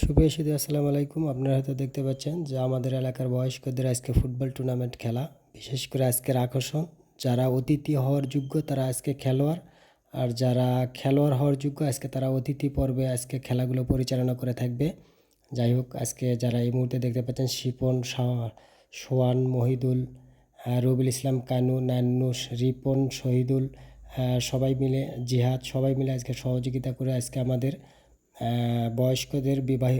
সুদী আসসালামু আলাইকুম। আপনারা হয়তো দেখতে পাচ্ছেন যে আমাদের এলাকার বয়স্কদের আজকে ফুটবল টুর্নামেন্ট খেলা বিশেষ করে আজকের আকর্ষণ। যারা অতিথি হওয়ার যোগ্য তারা আজকে খেলোয়াড় আর যারা খেলোয়াড় হওয়ার যোগ্য আজকে তারা অতিথি পর্বে আজকে খেলাগুলো পরিচালনা করে থাকবে। যাই হোক আজকে যারা এই মুহূর্তে দেখতে পাচ্ছেন শিপন সোয়ান মহিদুল আহ, রবিউল ইসলাম কানু নান্নুস রিপন শহীদুল সবাই মিলে জিহাদ সবাই মিলে আজকে সহযোগিতা করে আজকে আমাদের বয়স্কদের বিবাহ,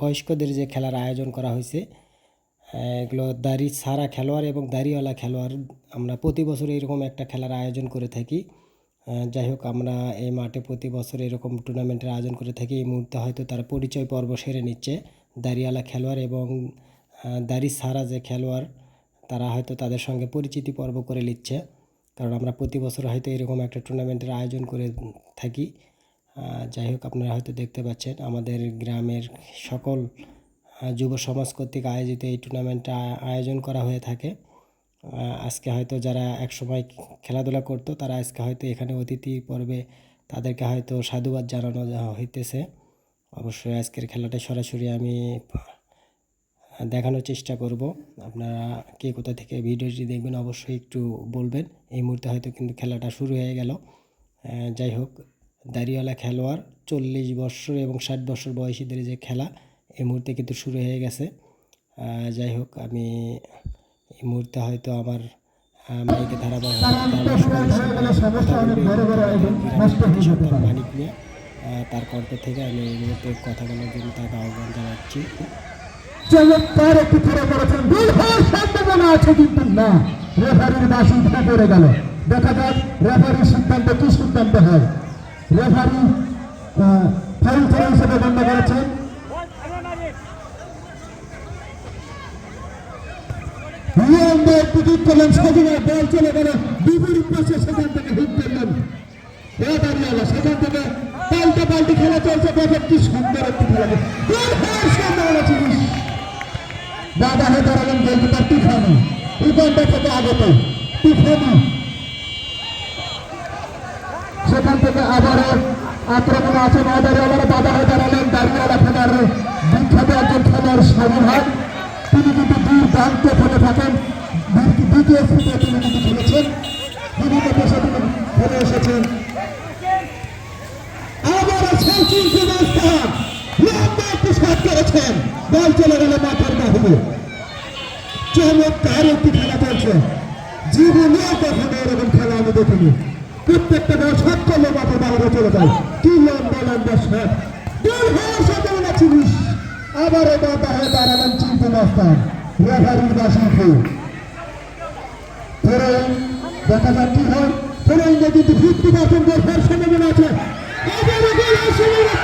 বয়স্কদের যে খেলার আয়োজন করা হয়েছে এগুলো দাড়ি ছাড়া খেলোয়াড় এবং দাড়িওয়ালা খেলোয়াড়, আমরা প্রতি বছর এরকম একটা খেলার আয়োজন করে থাকি। যাই হোক, আমরা এই মাঠে প্রতি বছর এরকম টুর্নামেন্টের আয়োজন করে থাকি। এই মুহূর্তে হয়তো তার পরিচয় পর্ব সেরে নিচ্ছে। দাড়িওয়ালা খেলোয়াড় এবং দাড়ি ছাড়া যে খেলোয়াড়, তারা হয়তো তাদের সঙ্গে পরিচিতি পর্ব করে নিচ্ছে। কারণ আমরা প্রতি বছর হয়তো এরকম একটা টুর্নামেন্টের আয়োজন করে থাকি। যাই হোক, আপনারা হয়তো দেখতে পাচ্ছেন, আমাদের গ্রামের সকল যুব সমাজ কর্তৃক আয়োজিত এই টুর্নামেন্টটা আয়োজন করা হয়ে থাকে। আজকে হয়তো যারা একসময় খেলাধুলা করতো, তারা আজকে হয়তো এখানে অতিথি পর্বে তাদেরকে হয়তো সাধুবাদ জানানো হইতেছে। অবশ্যই আজকের খেলাটা সরাসরি আমি দেখানোর চেষ্টা করব। আপনারা কে কোথা থেকে ভিডিওটি দেখবেন অবশ্যই একটু বলবেন। এই মুহূর্তে হয়তো কিন্তু খেলাটা শুরু হয়ে গেল। যাই হোক দাড়িওয়ালা খেলোয়াড় চল্লিশ বছর এবং ষাট বছর বয়সীদের যে খেলা এই মুহূর্তে কিন্তু শুরু হয়ে গেছে। যাই হোক আমি এই মুহূর্তে হয়তো আমার মাইকে ধারাবাহিক মানিক তার কণ্ঠ থেকে আমি এই মুহূর্তে কথা বলার জন্য তাকে আহ্বান জানাচ্ছি। চমৎকার একটি ফিরে করেছেন দুই সম্ভাবনা আছে কিন্তু না। রেফারির বাসি পড়ে গেল। দেখা যাক রেফারির সিদ্ধান্ত কি সিদ্ধান্ত হয়। রেফারি খেলা হিসেবে গণ্য করেছেন। সেখান থেকে হিট করলেন। এ দাঁড়িয়ে সেখান থেকে পাল্টা পাল্টি খেলা চলছে। কি সুন্দর একটি খেলা। দাদা হয়ে দাঁড়ালেন গোলকিপার তুফানি। উগান্ডা থেকে আগত। তুফানি। সেখান থেকে আবারও আক্রমণ আছে নদারে আবার দাদা হয়ে দাঁড়ালেন দাঁড়িয়েলা ফেলার বিখ্যাত একজন খেলোয়াড় স্বামীর হাত তিনি কিন্তু দুর্দান্ত খেলে থাকেন। দ্বিতীয়- স্থানে তিনি কিন্তু খেলেছেন। বিভিন্ন পেশা থেকে ফেলে এসেছেন। আবারও চমৎকার একটি খেলা চলছে। জীবনেও কখনো এরকম খেলা আমি দেখিনি। প্রত্যেকটা বল করলে মাঠের বাইরে চলে যায়। কি লম্বা লম্বা শট গোল হওয়ার সম্ভাবনা ছিলিস আবার এবার হয়ে দাঁড়ালেন চিন্তু মাস্তান রেফারির বাসিকে ফেরাই দেখা যাক কি হয়। ফেরাই না কিন্তু ফিফটি পার্সেন্ট গোল সম্ভাবনা আছে। আবারও গোল হওয়ার সম্ভাবনা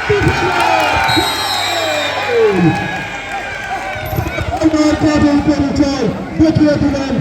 আমার কাজের পরিচয় দেখিয়ে দিলেন।